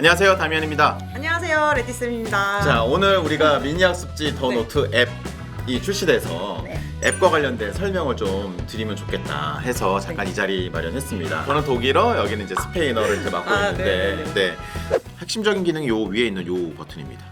안녕하세요 다미안입니다. 안녕하세요 레티쌤입니다. 자 오늘 우리가 미니 학습지 더 네. 노트 앱이 출시돼서 네. 앱과 관련된 설명을 좀 드리면 좋겠다 해서 잠깐 이 자리 마련했습니다. 저는 독일어, 여기는 이제 스페인어를 이렇게 맡고 아, 있는데 네네네. 네. 핵심적인 기능이 요 위에 있는 요 버튼입니다.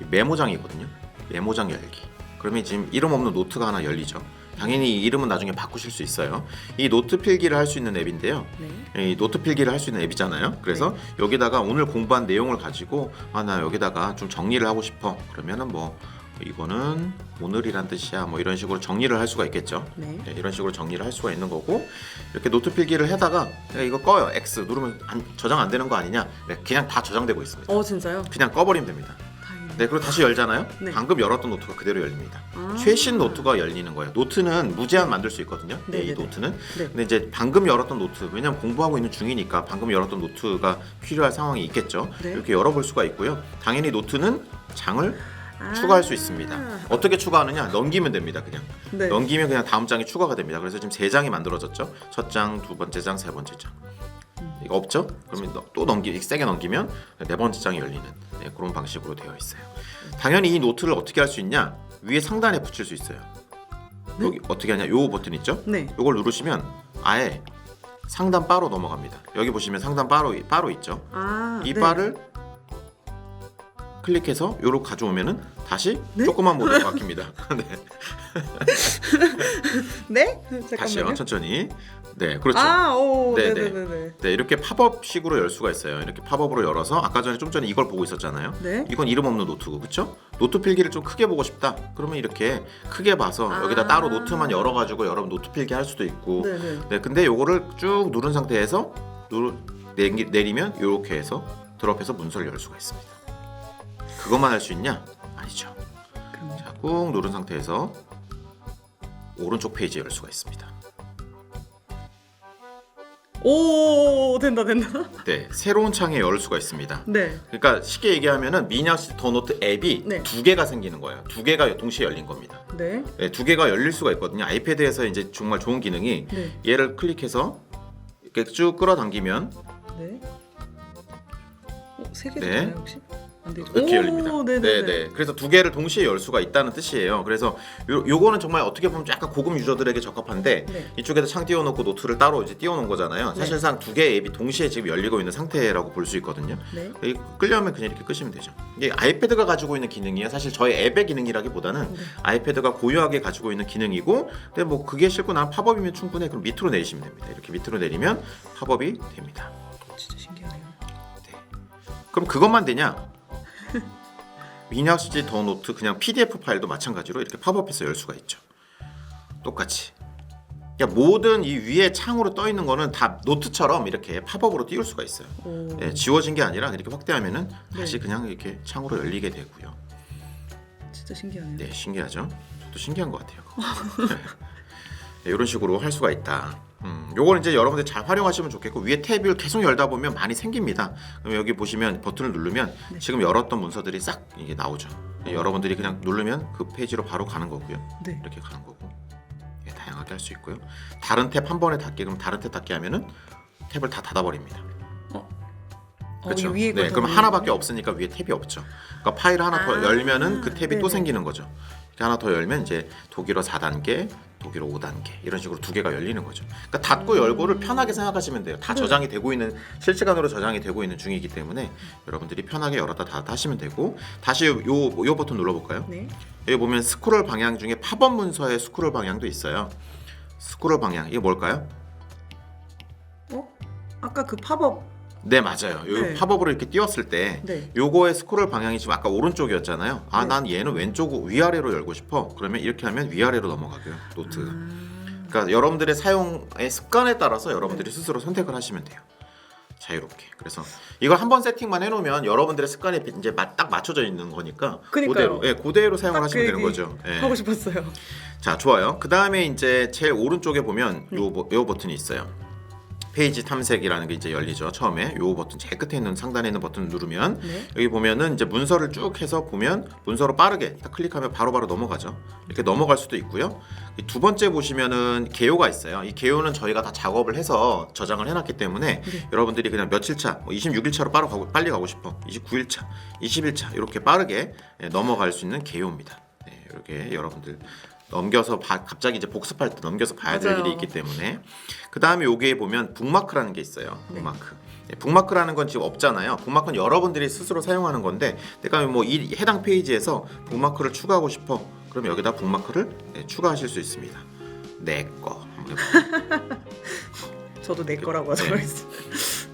이 메모장이거든요. 메모장 열기. 그러면 지금 이름 없는 노트가 하나 열리죠. 당연히 이 이름은 나중에 바꾸실 수 있어요. 이 노트 필기를 할 수 있는 앱인데요. 네. 이 노트 필기를 할 수 있는 앱이잖아요. 그래서 여기다가 오늘 공부한 내용을 가지고 아 나 여기다가 좀 정리를 하고 싶어. 그러면은 뭐 이거는 오늘이란 뜻이야. 뭐 이런 식으로 정리를 할 수가 있겠죠. 네. 네, 이런 식으로 정리를 할 수가 있는 거고 이렇게 노트 필기를 내가 이거 꺼요. X 누르면 안- 저장 안 되는 거 아니냐? 네, 그냥 다 저장되고 있습니다. 어 진짜요? 그냥 꺼버리면 됩니다. 네, 그리고 다시 열잖아요. 네. 방금 열었던 노트가 그대로 열립니다. 아. 최신 노트가 열리는 거예요. 노트는 무제한 만들 수 있거든요. 네, 이 네네네. 노트는. 네. 근데 이제 방금 열었던 노트, 왜냐면 공부하고 있는 중이니까 방금 열었던 노트가 필요할 상황이 있겠죠. 네. 이렇게 열어볼 수가 있고요. 당연히 노트는 장을 아. 추가할 수 있습니다. 어떻게 추가하느냐? 넘기면 됩니다. 그냥 네. 넘기면 그냥 다음 장이 추가가 됩니다. 그래서 지금 세 장이 만들어졌죠. 첫 장, 두 번째 장, 세 번째 장. 이거 없죠? 그러면 너- 또 넘기 세게 넘기면 네 번째 장이 열리는 네, 그런 방식으로 되어 있어요. 당연히 이 노트를 어떻게 할 수 있냐? 위에 상단에 붙일 수 있어요. 여기 어떻게 하냐? 요 버튼 있죠? 네. 요걸 누르시면 아예 상단 바로 넘어갑니다. 여기 보시면 상단 바로 바로 있죠? 아. 이 네. 바를 클릭해서 요로 가져오면은 다시 네? 조그만 모드로 바뀝니다. 네. 네? 잠깐만요. 다시요, 천천히. 네, 그렇죠. 아, 오, 네, 네, 네. 이렇게 팝업식으로 열 수가 있어요. 이렇게 팝업으로 열어서 아까 전에 좀 전에 이걸 보고 있었잖아요. 네. 이건 이름 없는 노트고, 그렇죠? 노트 필기를 좀 크게 보고 싶다. 그러면 이렇게 크게 봐서 아. 여기다 따로 노트만 열어가지고 여러분 노트 필기 할 수도 있고. 네, 네. 네, 근데 요거를 쭉 누른 상태에서 누르, 내리, 내리면 이렇게 해서 드롭해서 문서를 열 수가 있습니다. 그것만 할 수 있냐? 아니죠. 자, 꾹 누른 상태에서 오른쪽 페이지 열 수가 있습니다. 오, 된다, 된다. 네, 새로운 창에 열 수가 있습니다. 네. 그러니까 쉽게 얘기하면은 미니학시 더노트 앱이 네. 두 개가 생기는 거예요. 두 개가 동시에 열린 겁니다. 네. 네, 두 개가 열릴 수가 있거든요. 아이패드에서 이제 정말 좋은 기능이 네. 얘를 클릭해서 이렇게 쭉 끌어당기면 네. 어, 세개 네. 되나요, 혹시? 안 되죠. 이렇게 오, 열립니다. 네, 네, 네. 그래서 두 개를 동시에 열 수가 있다는 뜻이에요. 그래서 요, 요거는 정말 어떻게 보면 약간 고급 유저들에게 적합한데 네. 이쪽에다 창 띄워놓고 노트를 따로 이제 띄워놓은 거잖아요. 네. 사실상 두 개의 앱이 동시에 지금 열리고 있는 상태라고 볼 수 있거든요. 네. 이 끌려면 그냥 이렇게 끄시면 되죠. 이게 아이패드가 가지고 있는 기능이에요. 사실 저희 앱의 기능이라기보다는 네. 아이패드가 고유하게 가지고 있는 기능이고, 근데 뭐 그게 싫고 난 팝업이면 충분해. 그럼 밑으로 내리시면 됩니다. 이렇게 밑으로 내리면 팝업이 됩니다. 진짜 신기하네요. 그럼 그것만 되냐? 미니학습지 더 노트 그냥 PDF 파일도 마찬가지로 이렇게 팝업해서 열 수가 있죠. 똑같이. 그러니까 모든 이 위에 창으로 떠 있는 거는 다 노트처럼 이렇게 팝업으로 띄울 수가 있어요. 오. 예, 지워진 게 아니라 이렇게 확대하면은 다시 네. 그냥 이렇게 창으로 열리게 되고요. 진짜 신기하네요. 네, 신기하죠? 저도 신기한 것 같아요. 네, 이런 식으로 할 수가 있다. 음, 요걸 이제 여러분들 잘 활용하시면 좋겠고 위에 탭을 계속 열다 보면 많이 생깁니다. 그럼 여기 보시면 버튼을 누르면 네. 지금 열었던 문서들이 싹 이게 나오죠. 네, 여러분들이 그냥 누르면 그 페이지로 바로 가는 거고요. 네. 이렇게 가는 거고 예, 다양하게 할 수 있고요. 다른 탭 한 번에 닫기 그럼 다른 탭 닫기 하면은 탭을 다 닫아버립니다. 어, 그렇죠. 이 위에 네, 거 그럼 더 하나밖에 없으니까 위에 탭이 없죠. 그러니까 파일 하나 더 아, 열면은 그 탭이 또 네네. 생기는 거죠. 하나 더 열면 이제 독일어 4단계, 독일어 5단계 이런 식으로 두 개가 열리는 거죠. 그러니까 닫고 열고를 편하게 생각하시면 돼요. 다 네. 저장이 되고 있는 실시간으로 저장이 되고 있는 중이기 때문에 여러분들이 편하게 열었다 닫았다 하시면 되고 다시 요, 요 버튼 눌러볼까요? 네. 여기 보면 스크롤 방향 중에 팝업 문서의 스크롤 방향도 있어요. 스크롤 방향 이게 뭘까요? 어? 아까 그 팝업. 네 맞아요. 요 네. 팝업으로 이렇게 띄웠을 때 네. 요거의 스크롤 방향이 지금 아까 오른쪽이었잖아요. 아 네. 난 얘는 왼쪽 위아래로 열고 싶어. 그러면 이렇게 하면 위아래로 넘어가고요. 노트가. 아, 그러니까 여러분들의 사용의 습관에 따라서 여러분들이 네. 스스로 선택을 하시면 돼요. 자유롭게. 그래서 이걸 한 번 세팅만 해놓으면 여러분들의 습관에 이제 맞- 딱 맞춰져 있는 거니까 그니까요. 그대로, 예, 그대로 사용을 딱 하시면 그 되는 거죠. 예. 하고 싶었어요. 자, 좋아요. 그 다음에 이제 제일 오른쪽에 보면 네. 요, 버- 요 버튼이 있어요. 페이지 탐색이라는 게 이제 열리죠. 처음에 요 버튼 제일 끝에 있는 상단에 있는 버튼을 누르면 네. 여기 보면은 이제 문서를 쭉 해서 보면 문서로 빠르게 딱 클릭하면 바로바로 넘어가죠. 이렇게 넘어갈 수도 있고요. 이두 번째 보시면은 개요가 있어요. 이 개요는 저희가 다 작업을 해서 저장을 해놨기 때문에 네. 여러분들이 그냥 며칠 차, 뭐 26일 차로 빠르 가고 빨리 가고 싶어, 29일 차, 20일 차 이렇게 빠르게 예, 넘어갈 수 있는 개요입니다. 네, 이렇게 여러분들 넘겨서 봐- 갑자기 이제 복습할 때 넘겨서 봐야 될 맞아요. 일이 있기 때문에 그 다음에 여기에 보면 북마크라는 게 있어요. 네. 북마크. 네, 북마크라는 건 지금 없잖아요. 북마크는 여러분들이 스스로 사용하는 건데 내가 뭐 이 해당 페이지에서 북마크를 추가하고 싶어. 그럼 여기다 북마크를 네, 추가하실 수 있습니다. 내 거. 저도 내 거라고 네. 적어 있어요.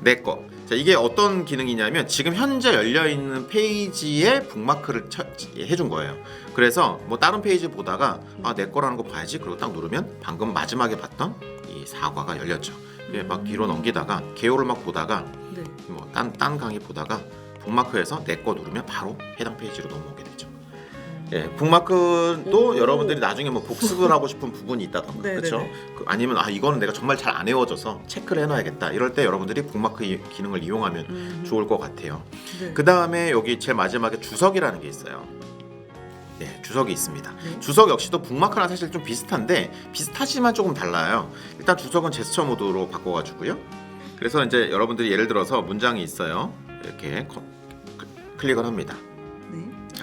내 거. 자, 이게 어떤 기능이냐면 지금 현재 열려 있는 페이지에 북마크를 쳐- 해준 거예요. 그래서 뭐 다른 페이지 보다가 아 내 거라는 거 봐야지. 그리고 딱 누르면 방금 마지막에 봤던 이 사과가 열렸죠. 이게 막 뒤로 넘기다가 개요를 막 보다가 네. 뭐딴 딴 강의 보다가 북마크에서 내 거 누르면 바로 해당 페이지로 넘어오게 되죠. 예, 북마크도 오. 여러분들이 나중에 뭐 복습을 하고 싶은 부분이 있다던가 네, 그렇죠. 네, 그 아니면 아 이거는 내가 정말 잘 안 외워져서 체크를 해놔야겠다. 이럴 때 여러분들이 북마크 이- 기능을 이용하면 음. 좋을 것 같아요. 네. 그 다음에 여기 제일 마지막에 주석이라는 게 있어요. 네, 주석이 있습니다. 네. 주석 역시도 북마크랑 사실 좀 비슷한데 비슷하지만 조금 달라요. 일단 주석은 제스처 모드로 바꿔가지고요. 그래서 이제 여러분들이 예를 들어서 문장이 있어요. 이렇게 클릭을 합니다.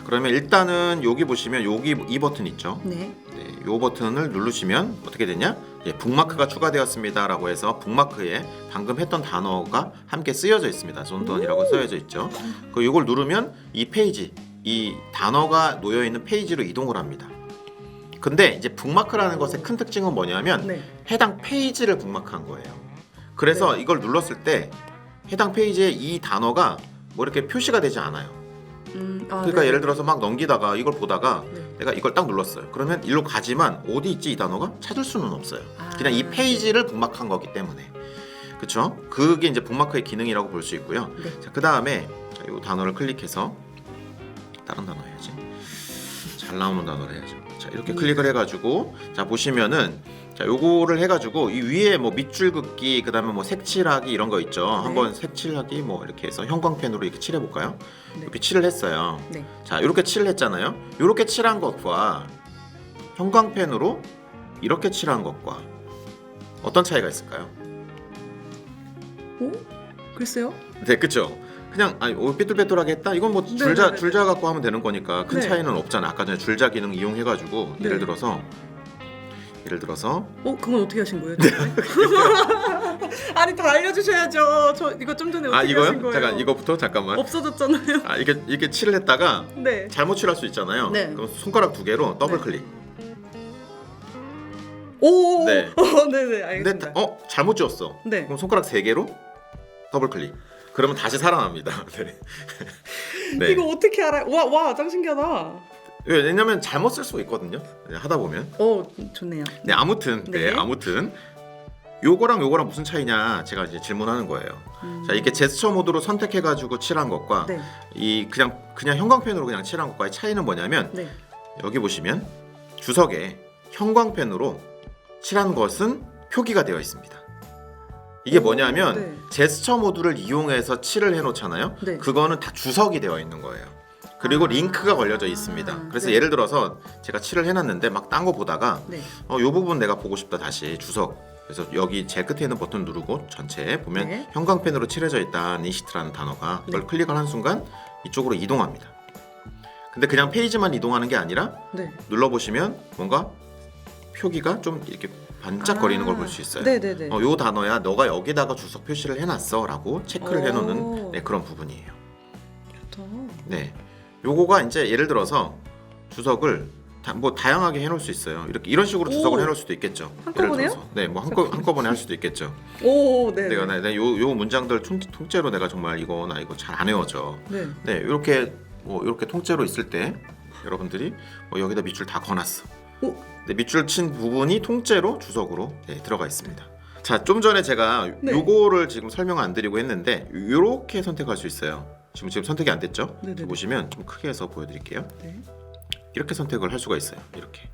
네. 자, 그러면 일단은 여기 보시면 여기 이 버튼 있죠. 네. 네, 이 버튼을 누르시면 어떻게 되냐? 예, 북마크가 추가되었습니다라고 해서 북마크에 방금 했던 단어가 함께 쓰여져 있습니다. 존던이라고 쓰여져 있죠. 그 이걸 누르면 이 페이지, 이 단어가 놓여 있는 페이지로 이동을 합니다. 근데 이제 북마크라는 것의 큰 특징은 뭐냐면 네. 해당 페이지를 북마크한 거예요. 그래서 이걸 눌렀을 때 해당 페이지에 이 단어가 뭐 이렇게 표시가 되지 않아요. 음, 아, 그러니까 네. 예를 들어서 막 넘기다가 이걸 보다가 네. 내가 이걸 딱 눌렀어요. 그러면 일로 가지만 어디 있지 이 단어가 찾을 수는 없어요. 아, 그냥 이 페이지를 북마크한 거기 때문에. 그렇죠? 그게 이제 북마크의 기능이라고 볼 수 있고요. 네. 자, 그 다음에 이 단어를 클릭해서 다른 단어 해야지. 잘 나오는 단어를 해야죠. 자, 이렇게 음. 클릭을 해 가지고 자, 보시면은 자, 요거를 해 가지고 이 위에 뭐 밑줄 긋기, 그다음에 뭐 색칠하기 이런 거 있죠. 네. 한번 색칠하기 뭐 이렇게 해서 형광펜으로 이렇게 칠해 볼까요? 네. 이렇게 칠을 했어요. 네. 자, 이렇게 칠을 했잖아요. 이렇게 칠한 것과 형광펜으로 이렇게 칠한 것과 어떤 차이가 있을까요? 오? 글쎄요. 네, 그렇죠. 그냥 아니 어, 삐뚤빼뚤하게 했다. 이건 뭐 네, 줄자 네, 네. 줄자 갖고 하면 되는 거니까 큰 네. 차이는 없잖아. 아까 전에 줄자 기능 이용해가지고 네. 예를 들어서 예를 들어서 어, 그건 어떻게 하신 거예요? 아니 다 알려주셔야죠. 저 이거 좀 전에 어떻게 아 하신 이거요? 거예요? 잠깐 이거부터 잠깐만. 없어졌잖아요. 아 이게 이렇게 칠을 했다가 네. 잘못 칠할 수 있잖아요. 네. 그럼 손가락 두 개로 더블 네. 클릭. 오. 네. 어, 네네 근데 알겠습니다. 다- 어 잘못 지웠어. 네. 그럼 손가락 세 개로 더블 클릭. 그러면 다시 살아납니다. 네. 네. 이거 어떻게 알아요? 와, 와, 짱 신기하다. 왜- 왜냐면 잘못 쓸 수가 있거든요. 네, 하다 보면. 어, 좋네요. 네 아무튼 네, 네. 아무튼 요거랑 요거랑 무슨 차이냐 제가 이제 질문하는 거예요. 음. 자 이게 제스처 모드로 선택해가지고 칠한 것과 네, 이 그냥 그냥 형광펜으로 그냥 칠한 것과의 차이는 뭐냐면 네. 여기 보시면 주석에 형광펜으로 칠한 것은 표기가 되어 있습니다. 이게 오, 뭐냐면 네. 제스처 모드를 이용해서 칠을 해놓잖아요. 네. 그거는 다 주석이 되어 있는 거예요. 그리고 아. 링크가 걸려져 있습니다. 그래서 네. 예를 들어서 제가 칠을 해놨는데 막 딴 거 보다가 네. 어, 요 부분 내가 보고 싶다 다시 주석. 그래서 여기 제일 끝에 있는 버튼 누르고 전체 보면 네. 형광펜으로 칠해져 있다 니시트라는 단어가 이걸 네. 클릭을 한 순간 이쪽으로 이동합니다. 근데 그냥 페이지만 이동하는 게 아니라 네. 눌러보시면 뭔가 표기가 좀 이렇게 반짝거리는 아. 걸 볼 수 있어요. 네, 네, 네. 어, 요 단어야 너가 여기다가 주석 표시를 해놨어라고 체크를 오. 해놓는 네, 그런 부분이에요. 좋다. 네, 요거가 이제 예를 들어서 주석을 다, 뭐 다양하게 해놓을 수 있어요. 이렇게 이런 식으로 주석을 오. 해놓을 수도 있겠죠. 한꺼번에요? 예를 들어서. 네, 뭐 한꺼 한꺼번에 할 수도 있겠죠. 오, 네. 내가 네. 나 요, 요 문장들 통, 통째로 내가 정말 이거 나 이거 잘 안 외워져. 네. 네, 이렇게 뭐 이렇게 통째로 있을 때 여러분들이 뭐 여기다 밑줄 다 거놨어. 오. 네, 밑줄 친 부분이 통째로 주석으로 네, 들어가 있습니다. 자, 좀 전에 제가 네. 요거를 지금 설명 안 드리고 했는데 요렇게 선택할 수 있어요. 지금 지금 선택이 안 됐죠? 네네네. 보시면 좀 크게 해서 보여드릴게요. 네. 이렇게 선택을 할 수가 있어요. 이렇게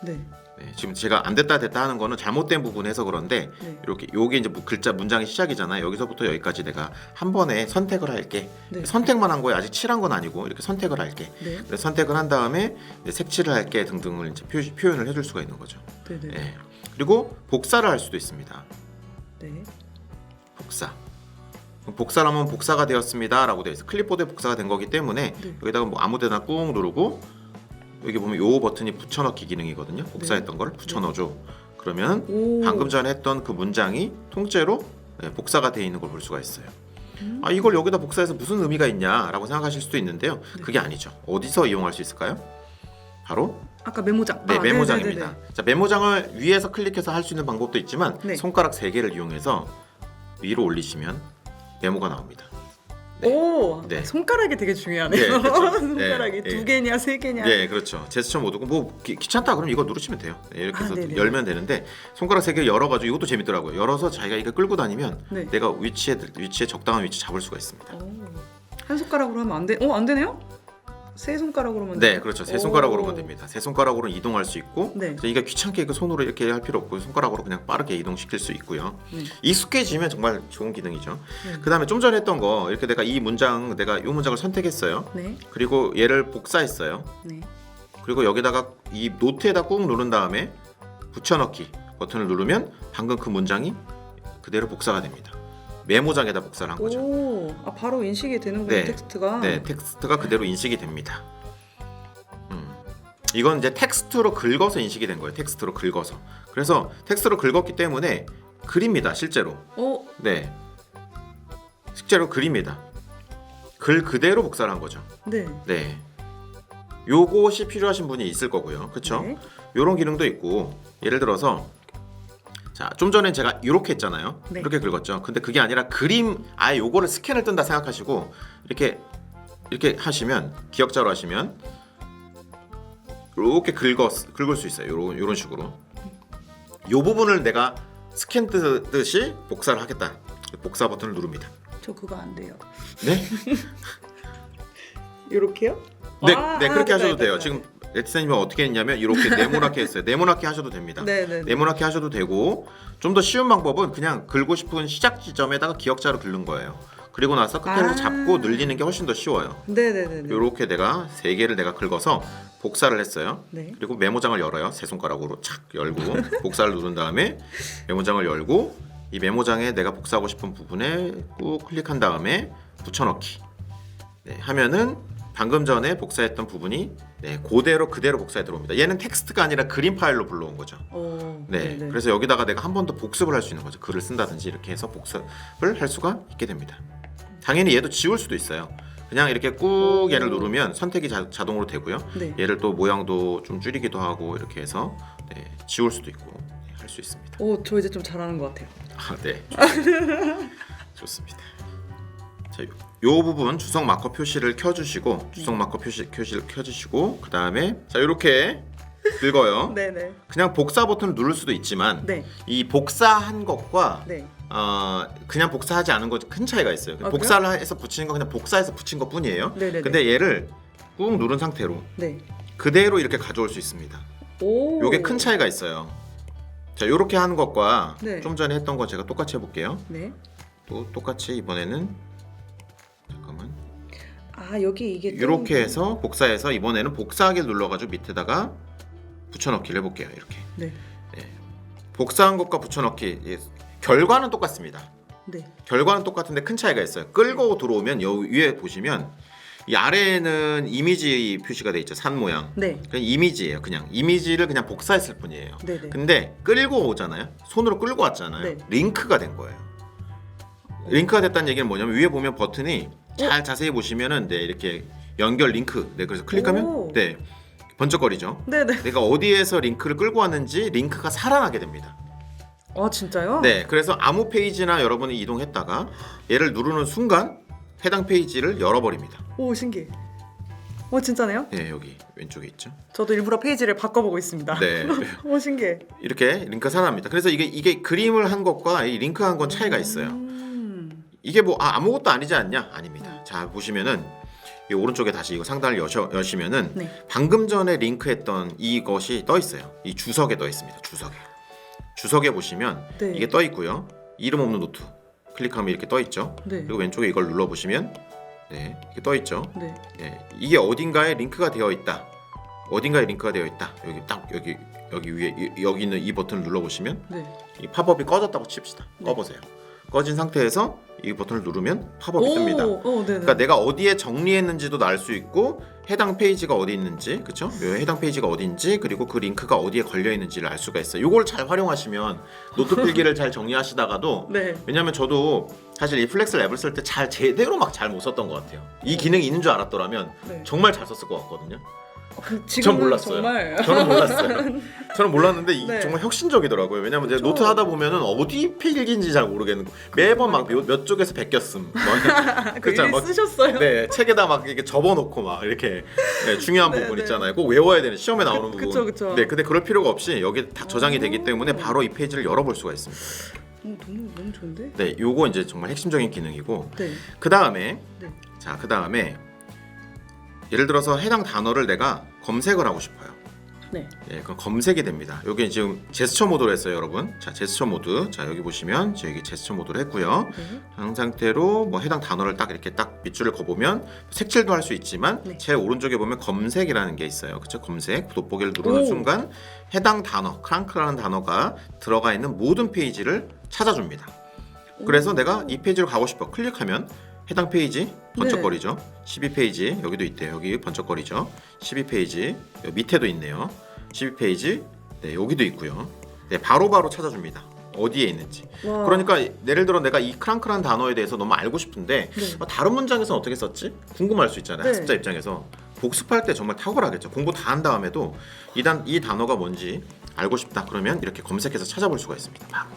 네. 네, 지금 제가 안 됐다 됐다 하는 거는 잘못된 부분에서 그런데 네. 이렇게 요게 이제 뭐 글자 문장의 시작이잖아요. 여기서부터 여기까지 내가 한 번에 선택을 할게. 네. 선택만 한 거예요. 아직 칠한 건 아니고 이렇게 선택을 할게. 네. 그래서 선택을 한 다음에 이제 색칠을 할게 등등을 이제 표, 표현을 해줄 수가 있는 거죠. 네. 네. 예. 그리고 복사를 할 수도 있습니다. 네. 복사. 하면 복사가 되었습니다 라고 되어 있어. 클립보드에 복사가 된 거기 때문에 네. 여기다가 뭐 아무데나 꾹 누르고 여기 보면 요 버튼이 붙여넣기 기능이거든요. 복사했던 걸 붙여넣어줘. 그러면 네. 오. 방금 전에 했던 그 문장이 통째로 예, 복사가 되어 있는 걸 볼 수가 있어요. 음. 아 이걸 여기다 복사해서 무슨 의미가 있냐라고 생각하실 수도 있는데요. 네. 그게 아니죠. 어디서 이용할 수 있을까요? 바로 아까 메모장. 네 아, 메모장입니다. 네네네네. 자 메모장을 위에서 클릭해서 할 수 있는 방법도 있지만 네. 손가락 세 개를 이용해서 위로 올리시면 메모가 나옵니다. 네. 오. 네. 손가락이 되게 중요하네요. 네, 그렇죠. 손가락이 네, 두 네. 개냐 세 개냐. 네, 그렇죠. 제스처 모드고 뭐 귀, 귀찮다 그러면 이거 누르시면 돼요. 네, 이렇게 아, 해서 네네. 열면 되는데 손가락 세 개 열어가지고 이것도 재밌더라고요. 열어서 자기가 이거 끌고 다니면 네. 내가 위치에 위치에 적당한 위치 잡을 수가 있습니다. 오. 한 손가락으로 하면 안 돼. 어, 안 되네요? 세 손가락으로만 네, 돼요? 그렇죠. 세 손가락으로만 오. 됩니다. 세 손가락으로 이동할 수 있고, 네. 그래서 이게 귀찮게 그 손으로 이렇게 할 필요 없고 손가락으로 그냥 빠르게 이동시킬 수 있고요. 네. 익숙해지면 정말 좋은 기능이죠. 네. 그 다음에 좀 전에 했던 거 이렇게 내가 이 문장 내가 이 문장을 선택했어요. 네. 그리고 얘를 복사했어요. 네. 그리고 여기다가 이 노트에다 꾹 누른 다음에 붙여넣기 버튼을 누르면 방금 그 문장이 그대로 복사가 됩니다. 메모장에다 복사를 한 거죠. 오. 아, 바로 인식이 되는군요, 네. 텍스트가. 네, 텍스트가 그대로 인식이 됩니다. 음. 이건 이제 텍스트로 긁어서 인식이 된 거예요. 텍스트로 긁어서. 그래서 텍스트로 긁었기 때문에 그립니다. 실제로. 어, 네. 실제로 그립니다. 글 그대로 복사를 한 거죠. 네. 네. 요것이 필요하신 분이 있을 거고요. 그렇죠? 네. 요런 기능도 있고 예를 들어서 자, 좀 전에 제가 이렇게 했잖아요. 네. 이렇게 긁었죠. 근데 그게 아니라 그림 아예 요거를 스캔을 뜬다 생각하시고 이렇게 이렇게 하시면 기억자로 하시면 이렇게 긁었 긁을 수 있어요. 요런 요런 식으로. 요 부분을 내가 스캔 뜨듯이 복사를 하겠다. 복사 버튼을 누릅니다. 저 그거 안 돼요. 네? 요렇게요? 네, 아, 네 그렇게 아, 하셔도 됐다, 돼요. 됐다. 지금 레티사님은 어떻게 했냐면 이렇게 네모나게 했어요. 네모나게 하셔도 됩니다. 네, 네. 네. 네모나게 하셔도 되고 좀 더 쉬운 방법은 그냥 긁고 싶은 시작 지점에다가 기억자로 긁는 거예요. 그리고 나서 끝에를 아. 잡고 늘리는 게 훨씬 더 쉬워요. 네, 네, 네. 네. 이렇게 내가 세 개를 내가 긁어서 복사를 했어요. 네. 그리고 메모장을 열어요. 세 손가락으로 착 열고 복사를 누른 다음에 메모장을 열고 이 메모장에 내가 복사하고 싶은 부분에 꾹 클릭한 다음에 붙여넣기 네, 하면은 방금 전에 복사했던 부분이 네, 그대로 그대로 복사에 들어옵니다. 얘는 텍스트가 아니라 그림 파일로 불러온 거죠. 어, 네, 그래서 여기다가 내가 한 번 더 복습을 할 수 있는 거죠. 글을 쓴다든지 이렇게 해서 복습을 할 수가 있게 됩니다. 당연히 얘도 지울 수도 있어요. 그냥 이렇게 꾹 얘를 누르면 선택이 자, 자동으로 되고요. 네. 얘를 또 모양도 좀 줄이기도 하고 이렇게 해서 네, 지울 수도 있고 네, 할수 있습니다. 오, 저 이제 좀 잘하는 것 같아요. 아, 네. 좋습니다. 좋습니다. 자, 요, 요 부분 주석 마커 표시를 켜주시고 주석 마커 표시 표시를 켜주시고 그 다음에 자 이렇게 긁어요. 네, 네. 그냥 복사 버튼을 누를 수도 있지만 네. 이 복사한 것과 네. 어, 그냥 복사하지 않은 것 큰 차이가 있어요. 아, 복사를 해서 붙이는 건 그냥 복사해서 붙인 것 뿐이에요. 네네네. 근데 얘를 꾹 누른 상태로 네. 그대로 이렇게 가져올 수 있습니다. 오. 요게 큰 차이가 있어요. 자, 요렇게 하는 것과 네. 좀 전에 했던 거 제가 똑같이 해볼게요. 네. 또 똑같이 이번에는 아, 여기 이게 이렇게 해서 복사해서 이번에는 복사하기를 눌러가지고 밑에다가 붙여넣기를 해볼게요. 이렇게 네. 복사한 것과 붙여넣기 예, 결과는 똑같습니다. 네. 결과는 똑같은데 큰 차이가 있어요. 끌고 들어오면 여 위에 보시면 이 아래에는 이미지 표시가 돼 있죠. 산 모양. 네. 그냥 이미지예요. 그냥 이미지를 그냥 복사했을 뿐이에요. 네, 네. 근데 끌고 오잖아요. 손으로 끌고 왔잖아요. 네. 링크가 된 거예요. 링크가 됐다는 얘기는 뭐냐면 위에 보면 버튼이 잘 자세히 보시면은 네, 이렇게 연결 링크. 네, 그래서 클릭하면 오. 네. 번쩍거리죠. 네, 네. 내가 어디에서 링크를 끌고 왔는지 링크가 살아나게 됩니다. 아, 진짜요? 네, 그래서 아무 페이지나 여러분이 이동했다가 얘를 누르는 순간 해당 페이지를 열어버립니다. 오, 신기해. 오, 진짜네요? 네, 여기 왼쪽에 있죠. 저도 일부러 페이지를 바꿔보고 있습니다. 네, 오, 신기해. 이렇게 링크 살아납니다. 그래서 이게 이게 그림을 한 것과 이 링크한 건 차이가 있어요. 음. 이게 뭐 아, 아무것도 아니지 않냐? 아닙니다. 자 보시면은 이 오른쪽에 다시 이거 상단을 여셔, 여시면은 네. 방금 전에 링크했던 이것이 떠 있어요. 이 주석에 떠 있습니다. 주석에. 주석에 보시면 네. 이게 떠 있고요. 이름 없는 노트 클릭하면 이렇게 떠 있죠. 네. 그리고 왼쪽에 이걸 눌러 보시면 네 이렇게 떠 있죠. 네. 예, 이게 어딘가에 링크가 되어 있다. 어딘가에 링크가 되어 있다. 여기 딱 여기 여기 위에 이, 여기 있는 이 버튼을 눌러 보시면 네. 이 팝업이 꺼졌다고 칩시다. 네. 꺼보세요. 꺼진 상태에서 이 버튼을 누르면 팝업이 뜹니다. 어, 네. 그러니까 내가 어디에 정리했는지도 알 수 있고 해당 페이지가 어디 있는지? 요 해당 페이지가 어딘지 그리고 그 링크가 어디에 걸려 있는지를 알 수가 있어요. 요걸 잘 활용하시면 노트 필기를 잘 정리하시다가도 네. 왜냐면 저도 사실 이 플렉스 랩을 쓸 때 잘 제대로 막 잘 못 썼던 것 같아요. 이 기능이 있는 줄 알았더라면 네. 정말 잘 썼을 것 같거든요. 전 몰랐어요. 정말 저는 몰랐어요. 저는 몰랐는데 이 네. 정말 혁신적이더라고요. 왜냐면 그쵸. 노트 하다 보면은 어디 필기인지 잘 모르겠는 거. 매번 막 몇 쪽에서 베꼈음. 뭐 그. 일막 쓰셨어요. 네, 책에다 막 이렇게 접어놓고 막 이렇게 네, 중요한 네, 부분 네. 있잖아요. 꼭 외워야 되는 시험에 나오는 그- 부분. 그쵸, 그쵸. 네, 근데 그럴 필요가 없이 여기 다 저장이 되기 오. 때문에 바로 이 페이지를 열어볼 수가 있습니다. 어, 너무 너무 좋은데? 네, 요거 이제 정말 핵심적인 기능이고 네. 그 다음에 네. 자, 그 다음에 예를 들어서 해당 단어를 내가 검색을 하고 싶어요. 네. 예, 그럼 검색이 됩니다. 여기 지금 제스처 모드로 했어요, 여러분. 자, 제스처 모드. 자, 여기 보시면 저기 제스처 모드로 했고요. 네. 한 상태로 뭐 해당 단어를 딱 이렇게 딱 밑줄을 그어보면 색칠도 할 수 있지만 네. 제 오른쪽에 보면 검색이라는 게 있어요. 그쵸? 검색 돋보기를 누르는 오. 순간 해당 단어, 크랑크라는 단어가 들어가 있는 모든 페이지를 찾아줍니다. 그래서 오. 내가 이 페이지로 가고 싶어. 클릭하면 해당 페이지 번쩍거리죠. 네. 12페이지 여기도 있대요. 여기 번쩍거리죠. 12페이지 여기 밑에도 있네요. 12페이지 네, 여기도 있고요. 네, 바로바로 찾아줍니다. 어디에 있는지. 와. 그러니까 예를 들어 내가 이 크랑크란 단어에 대해서 너무 알고 싶은데 네. 어, 다른 문장에서는 어떻게 썼지? 궁금할 수 있잖아요. 네. 학습자 입장에서 복습할 때 정말 탁월하겠죠. 공부 다 한 다음에도 이, 단, 이 단어가 뭔지 알고 싶다 그러면 이렇게 검색해서 찾아볼 수가 있습니다. 바로.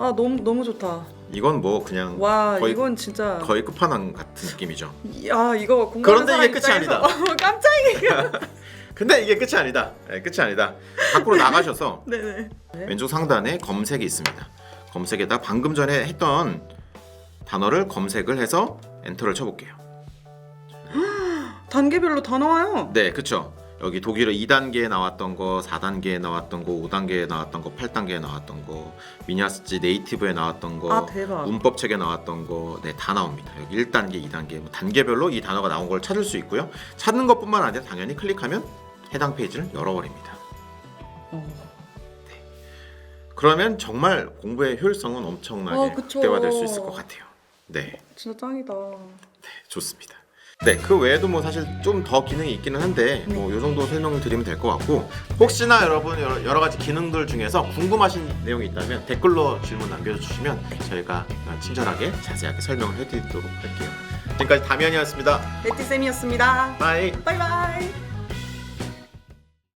아 너무 너무 좋다. 이건 뭐 그냥 와 거의 이건 진짜. 거의 끝판왕 같은 느낌이죠. 야 이거 공부하는 그런데 이게 사람 끝이 입장에서 깜짝이야. 근데 이게 끝이 아니다. 네, 끝이 아니다. 밖으로 나가셔서 네네. 네. 왼쪽 상단에 검색이 있습니다. 검색에다 방금 전에 했던 단어를 검색을 해서 엔터를 쳐볼게요. 단계별로 다 나와요. 네, 그쵸. 여기 독일어 2단계에 나왔던 거, 4단계에 나왔던 거, 5단계에 나왔던 거, 8단계에 나왔던 거, 미니아스지 네이티브에 나왔던 거, 아 대박. 문법책에 나왔던 거, 네, 다 나옵니다. 여기 1단계, 2단계, 뭐 단계별로 이 단어가 나온 걸 찾을 수 있고요. 찾는 것뿐만 아니라 당연히 클릭하면 해당 페이지를 열어버립니다. 어. 그러면 정말 공부의 효율성은 엄청나게 어. 극대화될 수 있을 것 같아요. 네, 진짜 짱이다. 좋습니다. 네, 그 외에도 뭐 사실 좀 더 기능이 있기는 한데 네. 뭐요 정도 설명을 드리면 될 것 같고 혹시나 여러분 여러, 여러 가지 기능들 중에서 궁금하신 내용이 있다면 댓글로 질문 남겨주시면 저희가 친절하게 자세하게 설명을 해드리도록 할게요. 지금까지 담현이었습니다. 네티 쌤이었습니다. 바이. 바이바이.